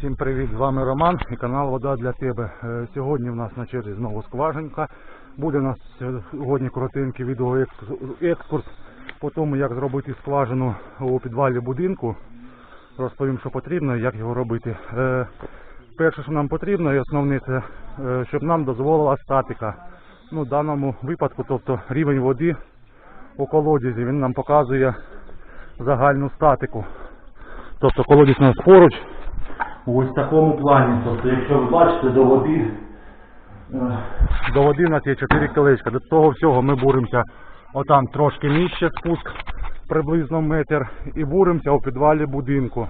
Всім привіт, з вами Роман і канал Вода для тебе. Е, Сьогодні в нас на черзі знову скважинка. Буде у нас сьогодні коротенький відеоекскурс по тому, як зробити скважину у підвалі будинку. Розповім, що потрібно і як його робити. Е, Перше, що нам потрібно, і основне, це е, щоб нам дозволила статика. Ну, в даному випадку, тобто рівень води у колодязі, він нам показує загальну статику. Тобто колодязь у нас поруч, у ось такому плані. Тобто, якщо ви бачите, до води, е, до води у нас є 4 кілечка. До того всього ми буримося отам трошки нижче спуск, приблизно метр, і буримося у підвалі будинку.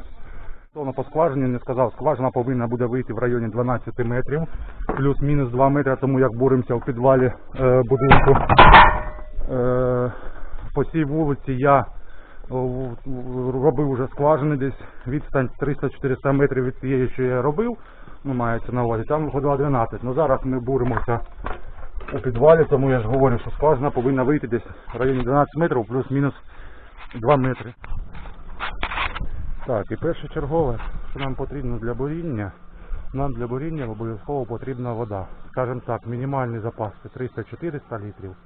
Хто по скважині не сказав, скважина повинна буде вийти в районі 12 метрів, плюс-мінус 2 метри, тому як буримося в підвалі е, будинку. Е, по цій вулиці я робив вже скважини десь відстань 300-400 метрів від тієї, що я робив, ну мається на увазі, там виходило 12. Ну зараз ми буримося у підвалі, тому я ж говорю, що скважина повинна вийти десь в районі 12 метрів, плюс-мінус 2 метри. Так, і першочергове, що нам потрібно для буріння, нам для буріння обов'язково потрібна вода. Скажімо так, мінімальний запас це 300-400 літрів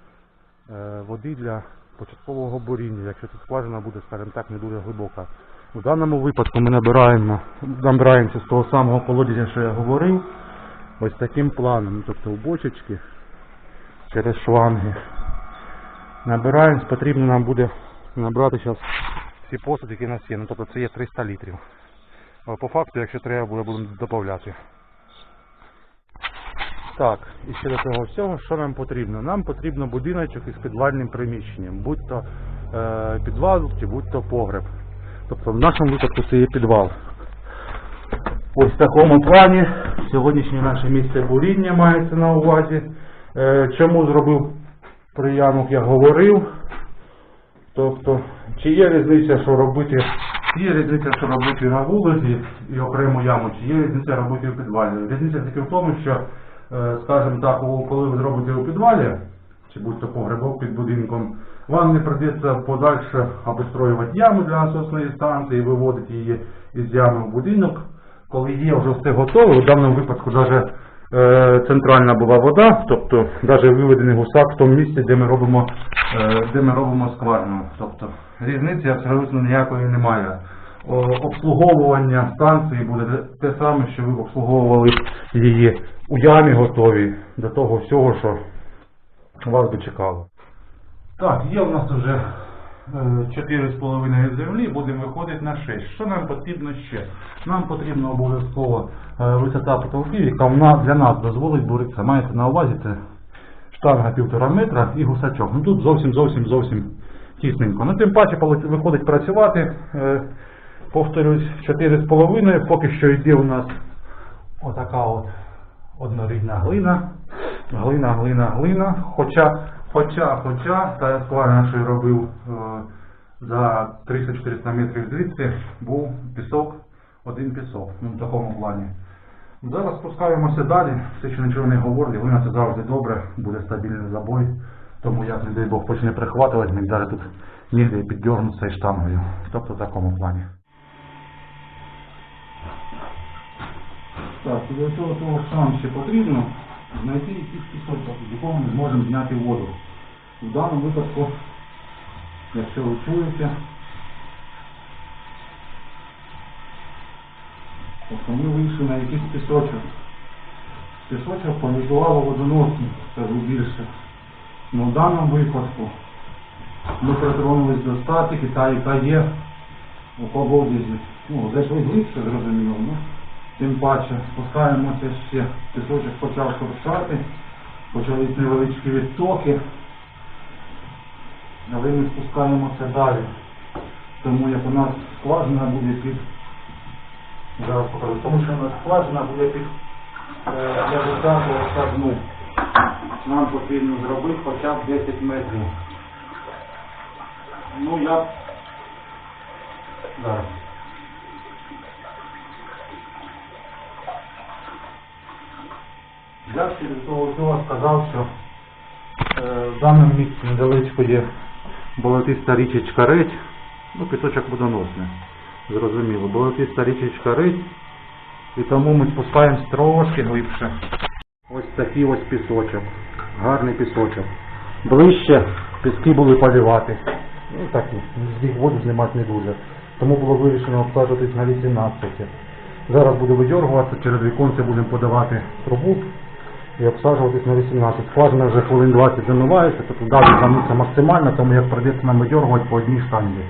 е, води для початкового буріння, якщо ця скважина буде, скажімо так, не дуже глибока. У даному випадку ми набираємо, набираємося з того самого колодязя, що я говорив, ось таким планом, тобто у бочечки через шланги. Набираємось, потрібно нам буде набрати зараз всі посуди, які у нас є. Ну, тобто це є 300 літрів. По факту, якщо треба буде, будемо додати. Так, і ще до того всього, що нам потрібно? Нам потрібно будиночок із підвальним приміщенням, будь то е, підвал чи будь то погреб. Тобто в нашому випадку це є підвал. Ось в такому плані сьогоднішнє наше місце буріння мається на увазі. Е, чому зробив приямок, я говорив. Тобто, чи є різниця, що робити, є різниця, що робити на вулиці і окрему яму, чи є різниця робити у підвалі. Різниця тільки в тому, що, скажімо так, коли ви зробите у підвалі, чи будь-то погребок під будинком, вам не прийдеться подальше обустроювати яму для насосної станції, виводити її із ями в будинок. Коли є вже все готове, в даному випадку навіть е, центральна була вода, тобто навіть виведений гусак в тому місці, де ми робимо, е, де ми робимо скважину. Тобто різниці абсолютно ніякої немає. Обслуговування станції буде те саме, що ви обслуговували її у ямі готові до того всього, що вас би чекало. Так, є у нас вже 4,5 землі, будемо виходити на 6. Що нам потрібно ще? Нам потрібно обов'язково е, висота потолків, яка для нас дозволить буритися. Маєте на увазі це штанга півтора метра і гусачок. Ну тут зовсім зовсім зовсім тісненько. Ну тим паче виходить працювати. е, Повторюсь, 4,5, поки що йде у нас отака от однорідна глина. Глина, глина, глина. Хоча, хоча, хоча, та скважина, що робив е, за 300-400 метрів звідси, був пісок, один пісок. Ну, в такому плані. Зараз спускаємося далі, все ще нічого не говорить, глина це завжди добре, буде стабільний забой. Тому як, не дай Бог, почне прихватувати, ми зараз тут ніде піддергнутися і штангою. Тобто в такому плані. Так, для цього того що нам ще потрібно знайти якийсь пісочок, з якого ми зможемо зняти воду. В даному випадку, якщо ви чуєте, тобто ми вийшли на якийсь пісочок. Пісочок повідувало водоносні, скажу більше. Ну, в даному випадку ми притронулись до статики, та яка є у колодязі. Ну, зайшли глибше, зрозуміло, ну, тим паче спускаємося ще, пісочок почав шуршати, почались невеличкі відтоки, але ми спускаємося далі. Тому як у нас скважина буде під, зараз покажу, тому що у нас скважина буде під для десятого садну. Нам потрібно зробити хоча б 10 метрів. Ну я зараз. Я до того всього сказав, що е, в даному місці недалечко є болотиста річечка Редь, ну пісочок водоносний, зрозуміло. Болотиста річечка Редь, І тому ми спускаємось трошки глибше. Ось такий ось пісочок. Гарний пісочок. Ближче піски були полівати. Ну так, з їх воду знімати не дуже. Тому було вирішено обсаджуватись на 18. Зараз буду видьоргуватися, через віконце будемо подавати трубу і обсаджуватись на 18. Скважина вже хвилин 20 замивається, тобто далі замиться максимально, тому як прийдеться нам видьоргувати по одній штангі.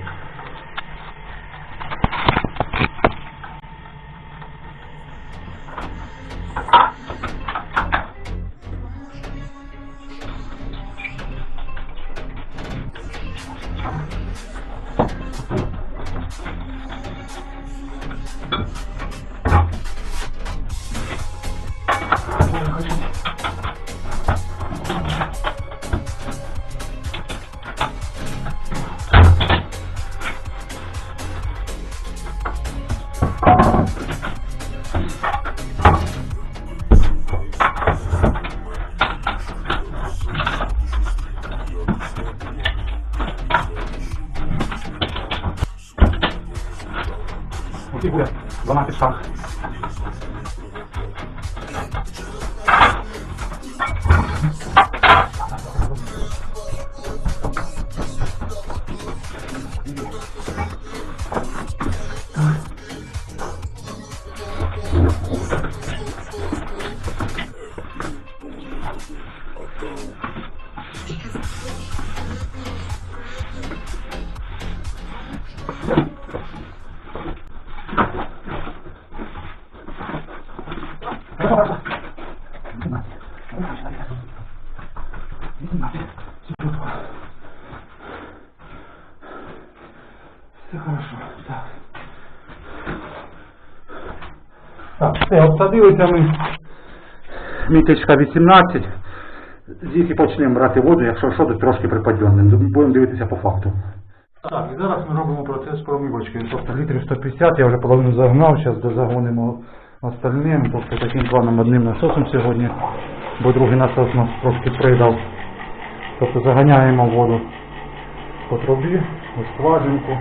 Все обсадилися ми. Міточка 18. Звідси почнемо брати воду, якщо що, то трошки припадьонним. Будемо дивитися по факту. Так, і зараз ми робимо процес промивочки. Тобто літрів 150 я вже половину загнав, зараз дозагонимо остальним. Тобто таким планом одним насосом сьогодні, бо другий насос нас трошки придав. Тобто заганяємо воду по трубі, у скважинку,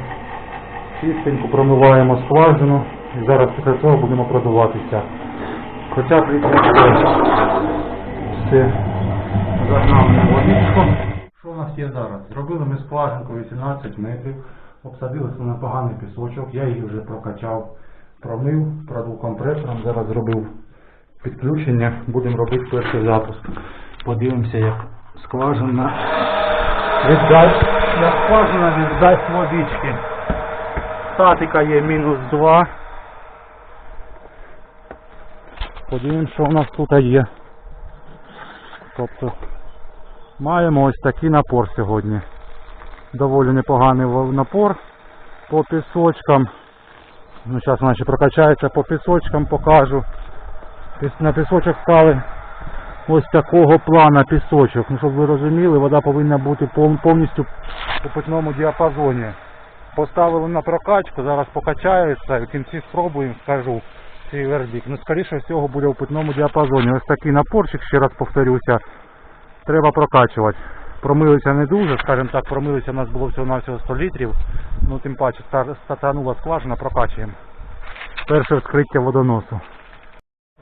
чистенько промиваємо скважину і зараз після цього будемо продуватися. Хоча прикладає все загнали водичку. Що у нас є зараз? Зробили ми скважинку 18 метрів, обсадилися на поганий пісочок, я її вже прокачав, промив, продув компресором, зараз зробив підключення, будемо робити перший запуск. Подивимося, як скважина віддасть, як скважина віддасть водички. Статика є мінус 2. Подивимось, що у нас тут є. Тобто маємо ось такий напор сьогодні. Доволі непоганий напор по пісочкам. Ну, зараз вона ще прокачається по пісочкам, покажу. На пісочок стали ось такого плана пісочок. Ну, щоб ви розуміли, вода повинна бути повністю у питному діапазоні. Поставили на прокачку, зараз покачається, в кінці спробуємо, скажу свій вердикт. Ну, скоріше всього буде у питному діапазоні. Ось такий напорчик, ще раз повторюся, треба прокачувати. Промилися не дуже, скажімо так, промилися у нас було всього навсього 100 літрів. Ну тим паче ста- стартанула скважина, прокачуємо. Перше вскриття водоносу.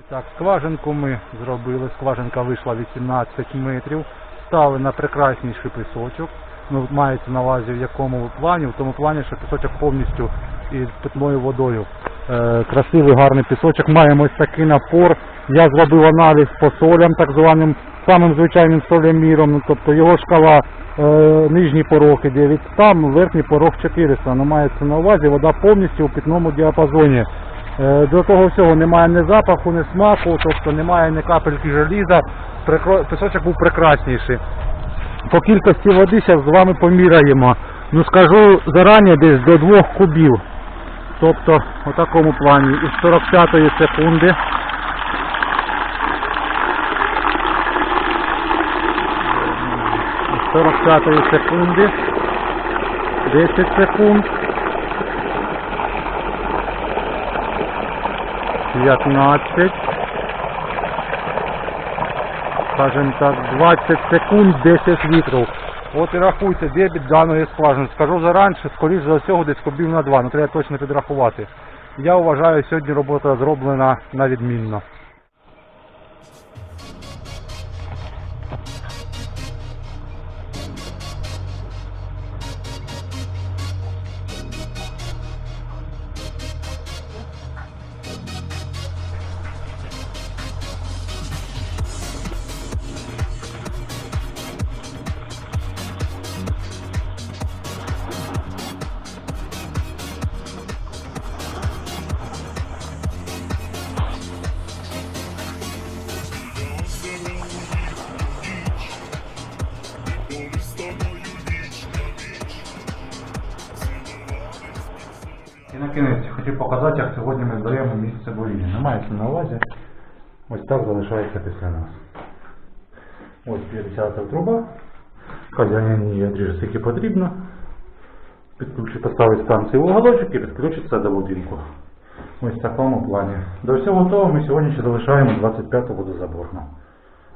Так, скважинку ми зробили. Скважинка вийшла 18 метрів. Стали на прекрасніший пісочок. Ну, мається на увазі в якому плані, в тому плані, що пісочок повністю із питною водою. Е, красивий гарний пісочок. Маємо ось такий напор. Я зробив аналіз по солям, так званим самим звичайним соляміром. Ну, тобто його шкала е, нижні порохи 9 там, верхній порог 400. Ну, мається на увазі, вода повністю у питному діапазоні. Е, До того всього немає ні запаху, ні смаку, тобто немає ні капельки желіза. Прикро- Пісочок був прекрасніший. По кількості води зараз з вами поміряємо. Ну скажу зарані десь до 2 кубів. Тобто у такому плані із 45 секунди. Із 45 секунди. 10 секунд. 15. Скажем так, 20 секунд 10 літрів. От і рахуйте дебіт даної скважини. Скажу зараніше, скоріш за всього, десь кубів на два, ну треба точно підрахувати. Я вважаю, сьогодні робота зроблена на відмінно. І кінець хотів показати, як сьогодні ми зберемо місце буріння. Не мається на увазі. Ось так залишається після нас. Ось 50 труба. Її одріже скільки потрібно. Підключити, поставити станцію в уголочок і підключиться до будинку. Ось в такому плані. До всього того ми сьогодні ще залишаємо 25-ту водозаборну.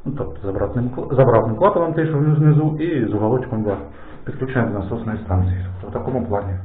Ну, тобто з обратним, з обратним клапаном, те, внизу, і з уголочком для підключення до насосної станції. Тобто в такому плані.